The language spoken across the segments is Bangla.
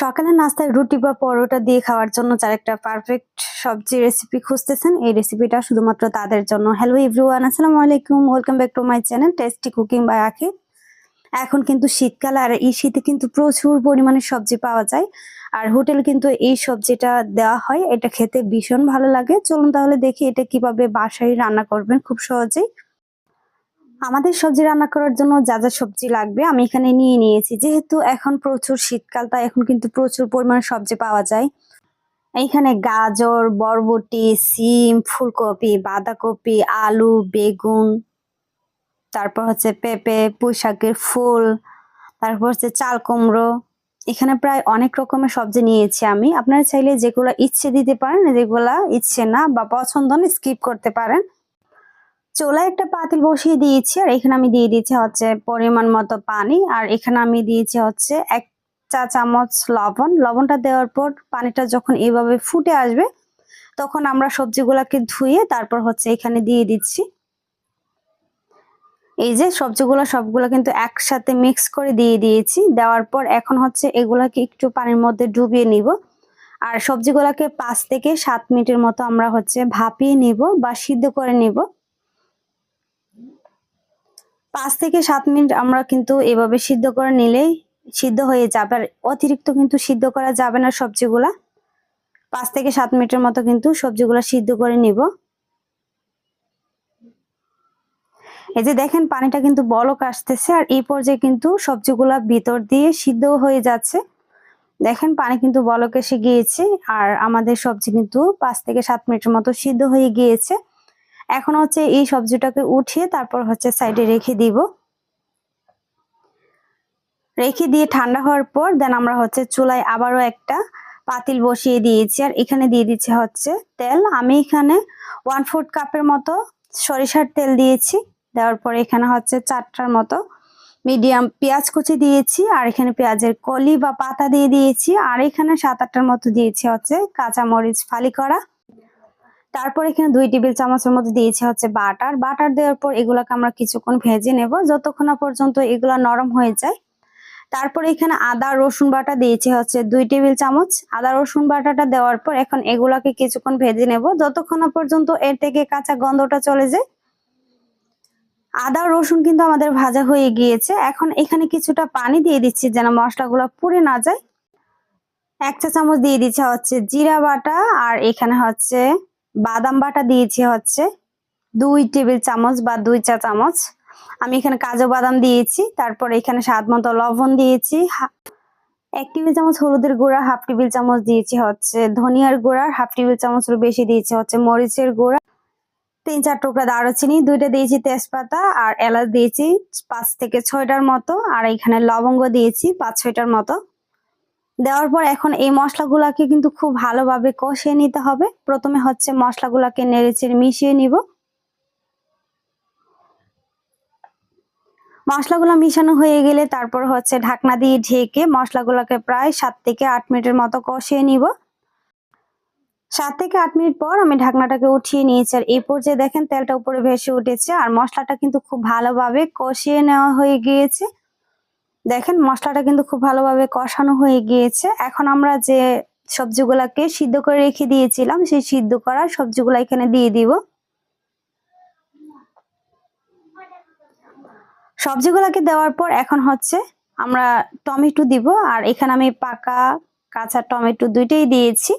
সকালে নাস্তায় রুটি বা পরোটা দিয়ে খাওয়ার জন্য যারা একটা পারফেক্ট সবজি রেসিপি খুঁজতেছেন। এই রেসিপিটা শুধুমাত্র তাদের জন্য। হ্যালো এভরিওয়ান আসসালামু আলাইকুম। Welcome back to my channel tasty cooking by Akhi এখন কিন্তু শীতকাল, আর এই শীতে কিন্তু প্রচুর পরিমাণে সবজি পাওয়া যায়। আর হোটেল কিন্তু এই সবজিটা দেওয়া হয়। এটা খেতে ভীষণ ভালো লাগে। চলুন তাহলে দেখি এটা কীভাবে বাসায় রান্না করবেন খুব সহজেই। আমাদের সবজি রান্না করার জন্য যা যা সবজি লাগবে আমি এখানে নিয়ে নিয়েছি। যেহেতু এখন প্রচুর শীতকাল, তাই এখন কিন্তু প্রচুর পরিমাণ সবজি পাওয়া যায়। এইখানে গাজর, বরবটি, সিম, ফুলকপি, বাঁধাকপি, আলু, বেগুন, তারপর হচ্ছে পেঁপে, পুঁইশাকের ফুল, তারপর হচ্ছে চাল কুমড়ো। এখানে প্রায় অনেক রকমের সবজি নিয়েছি আমি। আপনারা চাইলে যেগুলো ইচ্ছে দিতে পারেন, যেগুলা ইচ্ছে না বা পছন্দ স্কিপ করতে পারেন। চোলায় একটা পাতিল বসিয়ে দিয়েছি, আর এখানে আমি দিয়ে দিয়েছি হচ্ছে পরিমাণ মতো পানি, আর এখানে আমি দিয়েছি হচ্ছে এক চা চামচ লবণ। লবণটা দেওয়ার পর পানিটা যখন এইভাবে ফুটে আসবে, তখন আমরা সবজিগুলোকে ধুয়ে তারপর হচ্ছে এখানে দিয়ে দিচ্ছি। এই যে সবজিগুলো সবগুলো কিন্তু একসাথে মিক্স করে দিয়ে দিয়েছি, দেওয়ার পর এখন হচ্ছে এগুলাকে একটু পানির মধ্যে ডুবিয়ে নিব। আর সবজিগুলোকে পাঁচ থেকে সাত মিনিটের মতো আমরা হচ্ছে ভাপিয়ে নিব বা সিদ্ধ করে নিব। পাঁচ থেকে সাত মিনিট আমরা কিন্তু এভাবে সিদ্ধ করে নিলেই সিদ্ধ হয়ে যাবে। আর অতিরিক্ত কিন্তু সিদ্ধ করা যাবে না সবজিগুলা। পাঁচ থেকে সাত মিনিটের মতো কিন্তু সবজিগুলা সিদ্ধ করে নিব। এই যে দেখেন, পানিটা কিন্তু বলক আসতেছে আর এই পর্যায়ে কিন্তু সবজিগুলা ভিতর দিয়ে সিদ্ধ হয়ে যাচ্ছে। দেখেন, পানি কিন্তু বলক এসে গিয়েছে আর আমাদের সবজি কিন্তু পাঁচ থেকে সাত মিনিটের মতো সিদ্ধ হয়ে গিয়েছে। এখন হচ্ছে এই সবজিটাকে উঠিয়ে তারপর হচ্ছে সাইডে রেখে দিব। রেখে দিয়ে ঠান্ডা হওয়ার পর দেন আমরা হচ্ছে চুলায় আবারও একটা পাতিল বসিয়ে দিয়েছি। আর এখানে দিয়ে দিচ্ছে হচ্ছে তেল। আমি এখানে ওয়ান ফোর্থ কাপের মতো সরিষার তেল দিয়েছি। দেওয়ার পরে এখানে হচ্ছে চারটার মতো মিডিয়াম পেঁয়াজ কুচি দিয়েছি। আর এখানে পেঁয়াজের কলি বা পাতা দিয়ে দিয়েছি। আর এখানে সাত আটটার মতো দিয়েছি হচ্ছে কাঁচামরিচ ফালি করা। তারপর এখানে দুই টেবিল চামচের মধ্যে দিয়েছি হচ্ছে বাটার। বাটার দেওয়ার পর এগুলাকে আমরা কিছুক্ষণ ভেজে নেব। যতক্ষণ পর্যন্ত এগুলা নরম হয়ে যায়। তারপর এখানে আদা, রসুন বাটা দিয়েছি হচ্ছে দুই টেবিল চামচ। আদা, রসুন বাটাটা দেওয়ার পর এখন এগুলাকে কিছুক্ষণ ভেজে নেব। যতক্ষণ পর্যন্ত এর থেকে কাঁচা গন্ধটা চলে যায়। আদা, রসুন কিন্তু আমাদের ভাজা হয়ে গিয়েছে। এখন এখানে কিছুটা পানি দিয়ে দিচ্ছি যেন মশলাগুলো পুড়ে না যায়। এক চা চামচ দিয়ে দিচ্ছে হচ্ছে জিরা বাটা আর এখানে হচ্ছে বাদাম বাটা দিয়েছি হচ্ছে দুই টেবিল চামচ বা দুই চা চামচ। আমি এখানে কাজু বাদাম দিয়েছি, তারপর এখানে স্বাদ মতো লবণ দিয়েছি এক টেবিল চামচ হলুদের গুঁড়া, হাফ টেবিল চামচ দিয়েছি হচ্ছে ধনিয়ার গুঁড়া, হাফ টেবিল চামচের বেশি দিয়েছি হচ্ছে মরিচের গুঁড়া। তিন চার টুকরা দারুচিনি, দুইটা দিয়েছি তেজপাতা আর এলাচ দিয়েছি পাঁচ থেকে ছয়টার মতো। আর এখানে লবঙ্গ দিয়েছি পাঁচ ছয়টার মতো। দেওয়ার পর এখন এই মশলাগুলাকে কিন্তু খুব ভালোভাবে কষিয়ে নিতে হবে। প্রথমে হচ্ছে মশলাগুলাকে নেড়েচেড়ে মিশিয়ে নিব। মশলাগুলো মিশানো হয়ে গেলে তারপর হচ্ছে ঢাকনা দিয়ে ঢেকে মশলাগুলোকে প্রায় সাত থেকে আট মিনিটের মতো কষিয়ে নিব। সাত থেকে আট মিনিট পর আমি ঢাকনাটাকে উঠিয়ে নিয়েছি। আর এই পর্যায়ে দেখেন তেলটা উপরে ভেসে উঠেছে আর মশলাটা কিন্তু খুব ভালোভাবে কষিয়ে নেওয়া হয়ে গিয়েছে। দেখেন, মশলাটা কিন্তু খুব ভালোভাবে কষানো হয়ে গিয়েছে। এখন আমরা যে সবজিগুলাকে সিদ্ধ করে রেখে দিয়েছিলাম, সেই সিদ্ধ করা সবজিগুলো এখানে দিয়ে দিব। সবজিগুলোকে দেওয়ার পর এখন হচ্ছে আমরা টমেটো দিব, আর এখানে আমি পাকা কাঁচা টমেটো দুইটাই দিয়েছি।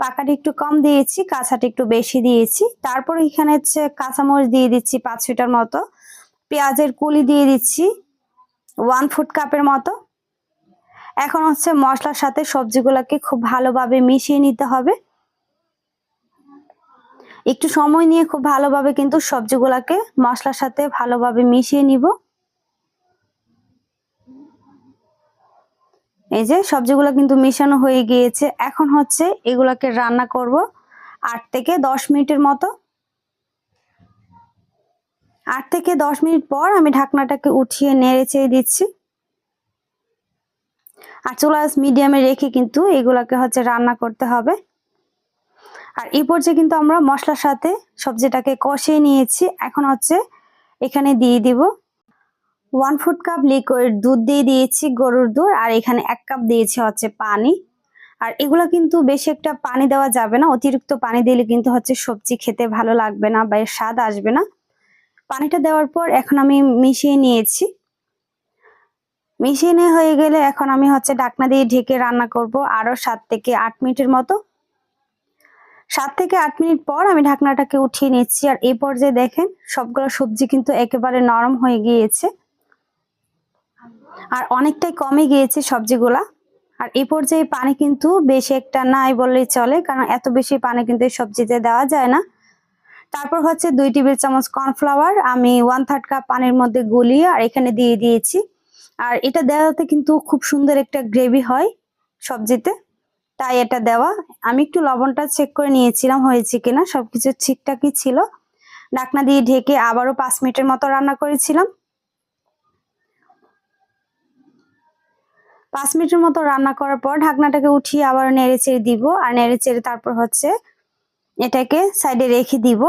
পাকাটা একটু কম দিয়েছি, কাঁচাটা একটু বেশি দিয়েছি। তারপর এখানে হচ্ছে কাঁচামরিচ দিয়ে দিচ্ছি পাঁচ ছয়টার মতো। পেঁয়াজের কুলি দিয়ে দিচ্ছি। ওয়ান ফুট কাপের মতো। এখন হচ্ছে মশলার সাথে সবজিগুলোকে খুব ভালোভাবে মিশিয়ে নিতে হবে। একটু সময় নিয়ে খুব ভালোভাবে কিন্তু সবজিগুলোকে মশলার সাথে ভালোভাবে মিশিয়ে নিব। এই যে সবজিগুলো কিন্তু মিশানো হয়ে গিয়েছে। এখন হচ্ছে এগুলাকে রান্না করব আট থেকে দশ মিনিটের মতো। আট থেকে দশ মিনিট পর আমি ঢাকনাটাকে উঠিয়ে নেড়ে চেড়ে দিচ্ছি। আর চুলা মিডিয়ামে রেখে কিন্তু এগুলাকে হচ্ছে রান্না করতে হবে। আর এই পর্যায়ে কিন্তু আমরা মশলার সাথে সবজিটাকে কষিয়ে নিয়েছি। এখন হচ্ছে এখানে দিয়ে দিব ওয়ান ফুড কাপ লিকুইড দুধ দিয়ে দিয়েছি গরুর দুধ। আর এখানে এক কাপ দিয়েছি হচ্ছে পানি। আর এগুলো কিন্তু বেশি একটা পানি দেওয়া যাবে না। অতিরিক্ত পানি দিলে কিন্তু হচ্ছে সবজি খেতে ভালো লাগবে না বা এর স্বাদ আসবে না। পানিটা দেওয়ার পর এখন আমি মিশিয়ে নিয়েছি। মিশিয়ে হয়ে গেলে এখন আমি হচ্ছে ঢাকনা দিয়ে ঢেকে রান্না করব আরও সাত থেকে আট মিনিটের মতো। সাত থেকে আট মিনিট পর আমি ঢাকনাটাকে উঠিয়ে নিচ্ছি। আর এই পর্যায়ে দেখেন সবগুলো সবজি কিন্তু একেবারে নরম হয়ে গিয়েছে। আর অনেকটাই কমে গিয়েছে সবজিগুলা। আর এই পর্যায়ে পানি কিন্তু বেশি একটা নাই বললেই চলে, কারণ এত বেশি পানি কিন্তু সবজিতে দেওয়া যায় না। তারপর হচ্ছে দুই টেবিল চামচ কর্নফ্লাওয়ার, আমি ওয়ান থার্ড কাপ পানির মধ্যে গুলিয়ে আর এখানে দিয়ে দিয়েছি। আর এটা দেওয়াতে কিন্তু খুব সুন্দর একটা গ্রেভি হয় সবজিতে, তাই এটা দেওয়া। আমি একটু লবণটা চেক করে নিয়েছিলাম হয়েছে কিনা, সবকিছু ঠিকঠাকই ছিল। ডাকনা দিয়ে ঢেকে আবারও পাঁচ মিনিটের মতো রান্না করেছিলাম। পাঁচ মিনিটের মতো রান্না করার পর ঢাকনাটাকে উঠিয়ে আবার নেড়ে চেড়ে দিব। আর নেড়ে চেড়ে তারপর হচ্ছে এটাকে সাইডে রেখে দিব।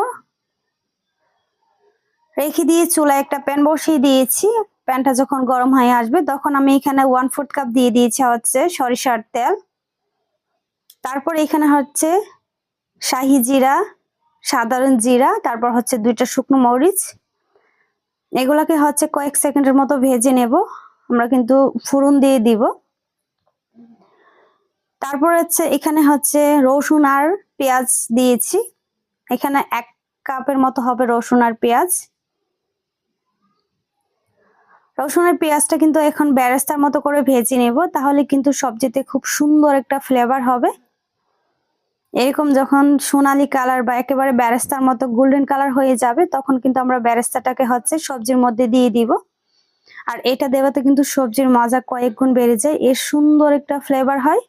রেখে দিয়ে চুলায় একটা প্যান বসিয়ে দিয়েছি। প্যানটা যখন গরম হয়ে আসবে, তখন আমি এখানে ওয়ান ফোর্থ কাপ দিয়ে দিয়েছি হচ্ছে সরিষার তেল। তারপর এখানে হচ্ছে শাহি জিরা, সাধারণ জিরা, তারপর হচ্ছে দুইটা শুকনো মরিচ। এগুলাকে হচ্ছে কয়েক সেকেন্ডের মতো ভেজে নেব। আমরা কিন্তু ফুরন দিয়ে দিব। তারপর হচ্ছে এখানে হচ্ছে রসুন আর পেঁয়াজ দিয়েছি। এখানে এক কাপের মতো হবে রসুন আর পেঁয়াজ। রসুন রসুনের পেঁয়াজটা কিন্তু এখন ব্যারেস্তার মতো করে ভেজে নেব, তাহলে কিন্তু সবজিতে খুব সুন্দর একটা ফ্লেভার হবে। এরকম যখন সোনালি কালার বা একেবারে ব্যারেস্তার মতো গোল্ডেন কালার হয়ে যাবে, তখন কিন্তু আমরা ব্যারেস্তাটাকে হচ্ছে সবজির মধ্যে দিয়ে দিব। আর এটা দেওয়াতে কিন্তু সবজির মজা কয়েক গুণ বেড়ে যায়, এর সুন্দর একটা ফ্লেভার হয়।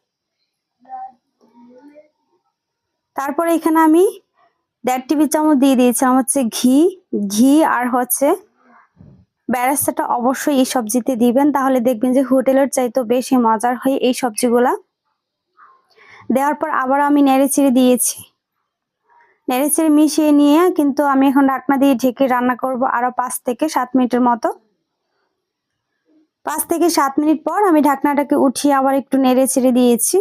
তারপরে এখানে আমি দেড় টিভি চামচ দিয়ে দিয়েছিলাম হচ্ছে ঘি। ঘি আর হচ্ছে ব্যারেস্তাটা অবশ্যই এই সবজিতে দিবেন, তাহলে দেখবেন যে হোটেলের চাইতে বেশি মজার হয় এই সবজিগুলা। দেওয়ার পর আবার আমি নেড়েচিড়ে দিয়েছি। নেড়েচিড়ে মিশিয়ে নিয়ে কিন্তু আমি এখন ঢাকনা দিয়ে ঢেকে রান্না করব আরও পাঁচ থেকে সাত মিনিটের মতো। পাঁচ থেকে সাত মিনিট পর আমি ঢাকনাটাকে উঠিয়ে আবার একটু নেড়ে ছেড়ে দিয়েছি।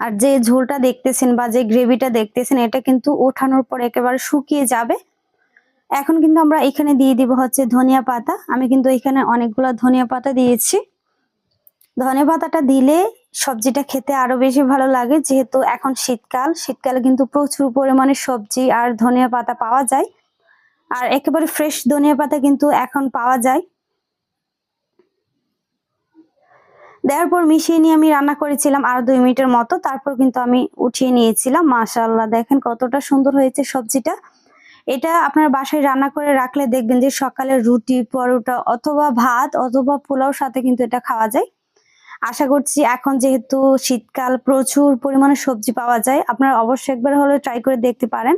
আর যে ঝোলটা দেখতেছেন বা যে গ্রেভিটা দেখতেছেন, এটা কিন্তু ওঠানোর পর একেবারে শুকিয়ে যাবে। এখন কিন্তু আমরা এখানে দিয়ে দিব হচ্ছে ধনিয়া পাতা। আমি কিন্তু এখানে অনেকগুলো ধনিয়া পাতা দিয়েছি। ধনিয়া পাতাটা দিলে সবজিটা খেতে আরও বেশি ভালো লাগে, যেহেতু এখন শীতকাল। শীতকালে কিন্তু প্রচুর পরিমাণে সবজি আর ধনিয়া পাতা পাওয়া যায়। আর একেবারে ফ্রেশ ধনিয়া পাতা কিন্তু এখন পাওয়া যায়। দেওয়ার পর মিশিয়ে নিয়ে আমি রান্না করেছিলাম আর দুই মিনিটের মতো। তারপর কিন্তু আমি উঠিয়ে নিয়েছিলাম। মাশাল্লাহ দেখেন কতটা সুন্দর হয়েছে সবজিটা। এটা আপনার বাসায় রান্না করে রাখলে দেখবেন যে সকালে রুটি, পরোটা অথবা ভাত অথবা পোলাওর সাথে কিন্তু এটা খাওয়া যায়। আশা করছি এখন যেহেতু শীতকাল, প্রচুর পরিমাণে সবজি পাওয়া যায়, আপনারা অবশ্যই একবার হলে ট্রাই করে দেখতে পারেন।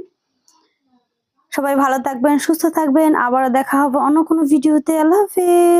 সবাই ভালো থাকবেন, সুস্থ থাকবেন। আবারও দেখা হবে অন্য কোনো ভিডিওতে আল্লাহ হাফেজ।